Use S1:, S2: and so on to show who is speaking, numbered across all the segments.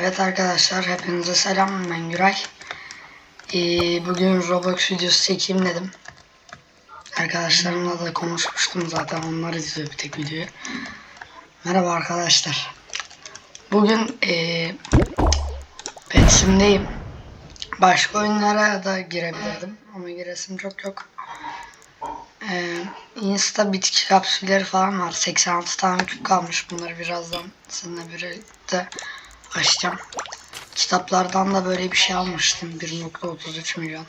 S1: Evet arkadaşlar hepinize selam ben Güray. Ee, bugün Roblox videosu çekeyim dedim. Arkadaşlarımla da konuşmuştum zaten onlar izliyor bir tek videoyu. Merhaba arkadaşlar. Bugün ee, Petsim'deyim. Başka oyunlara da girebilirdim ama giresim çok yok. Ee, Insta bitki kapsülleri falan var. 86 tane küp kalmış. Bunları birazdan sizinle birlikte açacağım. Kitaplardan da böyle bir şey almıştım. 1.33 milyon.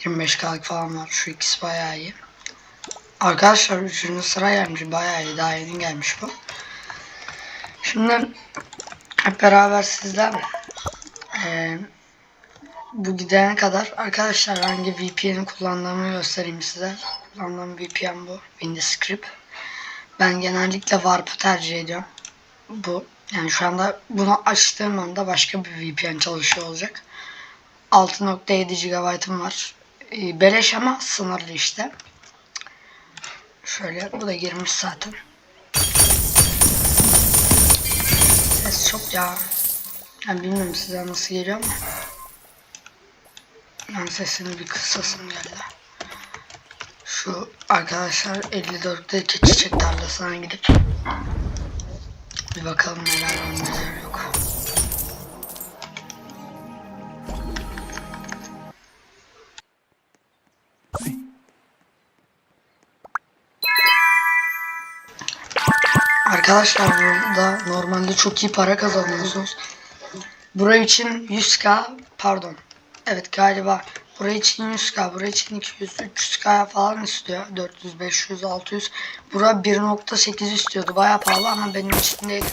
S1: 25K'lık falan var. Şu ikisi bayağı iyi. Arkadaşlar 3. sıra gelmiş. Bayağı iyi. Daha yeni gelmiş bu. Şimdi hep beraber sizlerle eee bu gidene kadar arkadaşlar hangi VPN'i kullandığımı göstereyim size. Kullandığım VPN bu. Windowscript. Ben genellikle Warp'ı tercih ediyorum. Bu yani şu anda bunu açtığım anda başka bir VPN çalışıyor olacak. 6.7 GB'ım var. Ee, Beleş ama sınırlı işte. Şöyle bu da girmiş zaten. Ses çok ya. Yani bilmiyorum size nasıl geliyor ama. Ben sesini bir kısasım geldi. Şu arkadaşlar 54'teki çiçek tarlasına gidip bir bakalım neler var neler yok. Arkadaşlar burada normalde çok iyi para kazanıyorsunuz. Buraya için 100k pardon. Evet galiba buraya için 100k, buraya için 200, 300k falan istiyor. 400, 500, 600. Bura 1.8 istiyordu. Baya pahalı ama benim için değil.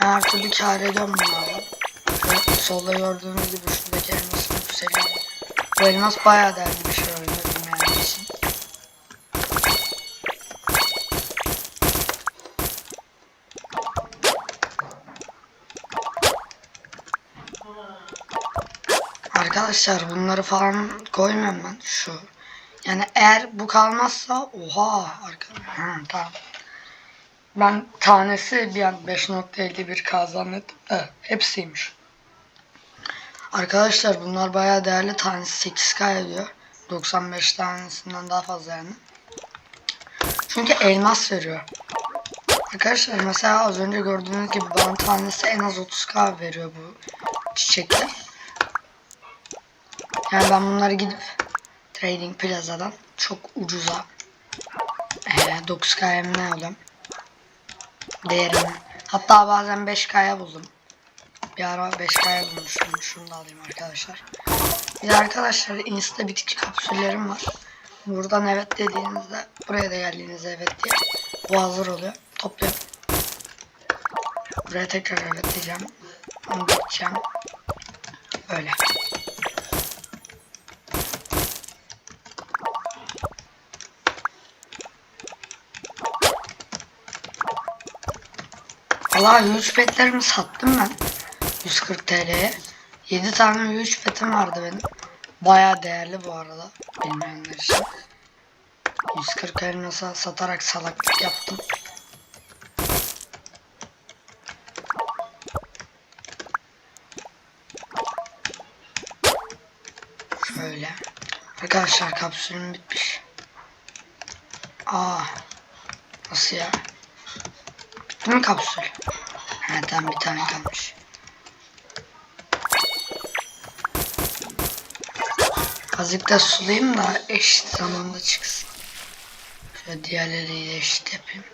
S1: Ben her türlü kar ediyorum bunlarla. Ve solda gördüğünüz gibi şuradaki elmasın yükseliyor. Bu elmas baya değerli bir şey oyunda Arkadaşlar bunları falan koymuyorum ben şu. Yani eğer bu kalmazsa oha arkadaşlar. Ha, tamam. Ben tanesi bir an 5.51 kazandım da hepsiymiş. Arkadaşlar bunlar bayağı değerli. Tanesi 8k ediyor. 95 tanesinden daha fazla yani. Çünkü elmas veriyor. Arkadaşlar mesela az önce gördüğünüz gibi bana tanesi en az 30k veriyor bu çiçekler. Yani ben bunları gidip Trading Plaza'dan çok ucuza e, 9K'ya mı ne alıyorum? Değerini. Hatta bazen 5K'ya buldum. Bir ara 5K'ya bulmuştum. Şunu da alayım arkadaşlar. Bir arkadaşlar Insta bitki kapsüllerim var. Buradan evet dediğinizde buraya da geldiğinizde evet diye bu hazır oluyor. Topluyorum. Buraya tekrar evet diyeceğim. Onu biteceğim. Böyle. Valla huge petlerimi sattım ben. 140 TL'ye. 7 tane huge petim vardı benim. Baya değerli bu arada. Bilmeyenler için. 140 elmasa satarak salaklık yaptım. Şöyle. Arkadaşlar kapsülüm bitmiş. Aa. Nasıl ya? Mi kapsül? Ha tamam bir tane kalmış. Azıcık da sulayayım da eşit zamanda çıksın. Şöyle diğerleriyle eşit yapayım.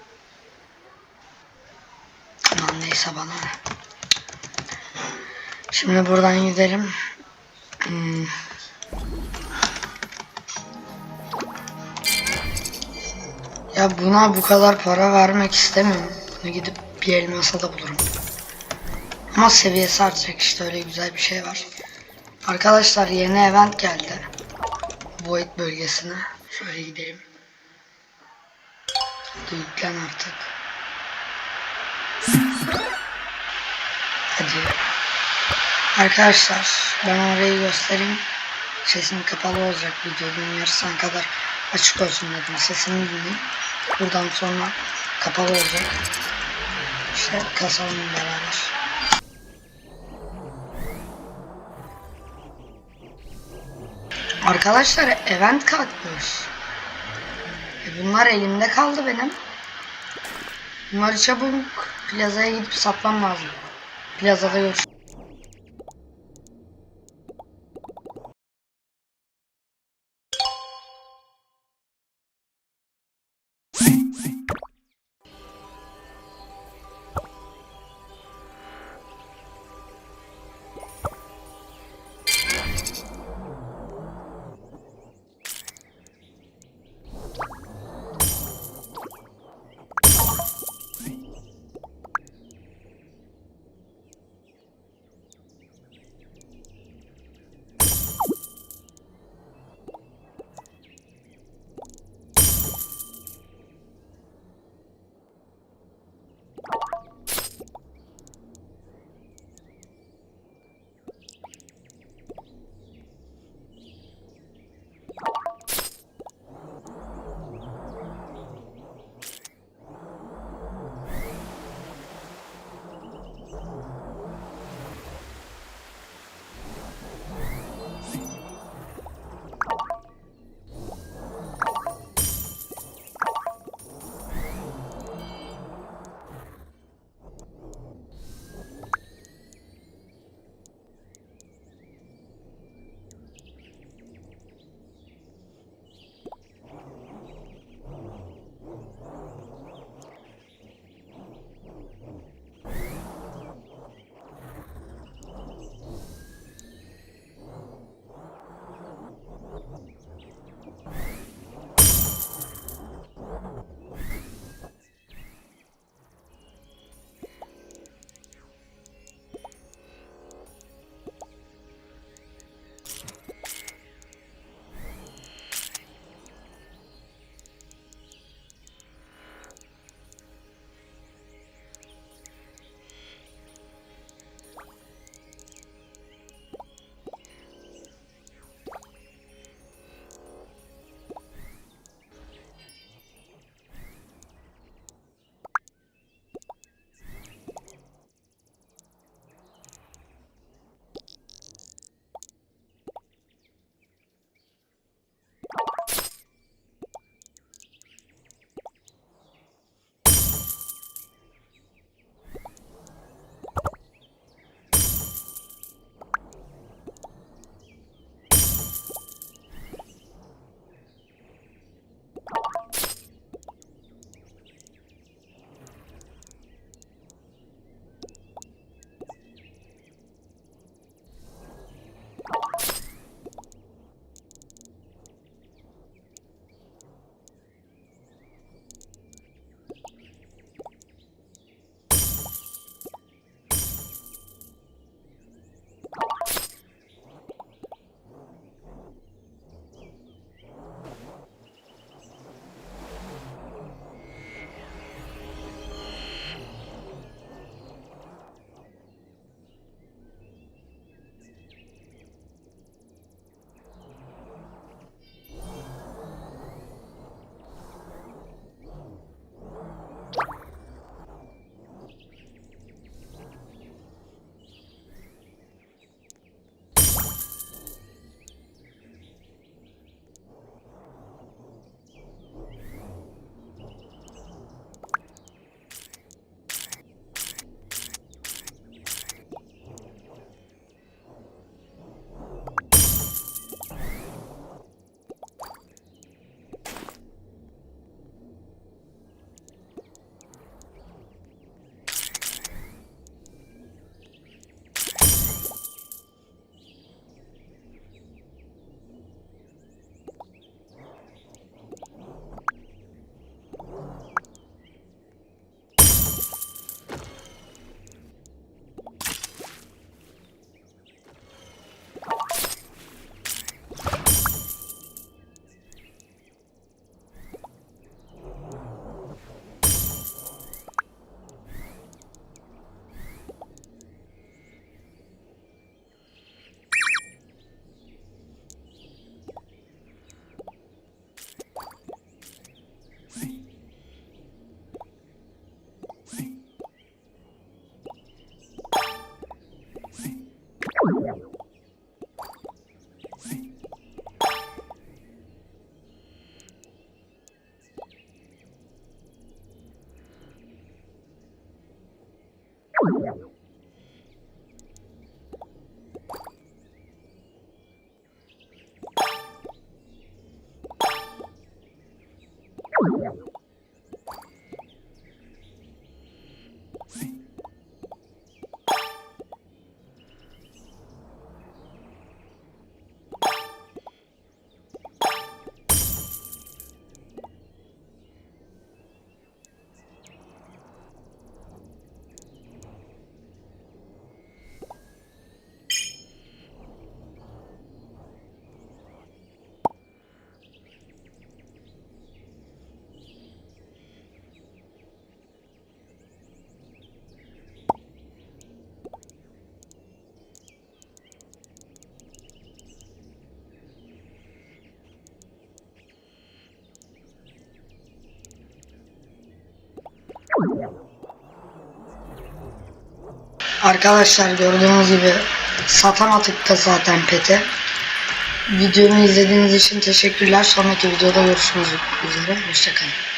S1: Aman neyse bana ne. Şimdi buradan gidelim. Hmm. Ya buna bu kadar para vermek istemiyorum. Bunu gidip bir elmasa da bulurum. Ama seviyesi artacak işte öyle güzel bir şey var. Arkadaşlar yeni event geldi. Void bölgesine. Şöyle gidelim. Hadi yüklen artık. Hadi. Arkadaşlar ben orayı göstereyim. Sesim kapalı olacak videonun yarısına kadar açık olsun dedim. Sesini dinleyin. Buradan sonra kapalı olacak. İşte kasanın varmış. Arkadaşlar event kalkmış. E, bunlar elimde kaldı benim. Bunları çabuk plazaya gidip satmam lazım. Plazada görüşürüz. you. Arkadaşlar gördüğünüz gibi satamadık da zaten peti. Videomu izlediğiniz için teşekkürler. Sonraki videoda görüşmek üzere. Hoşçakalın.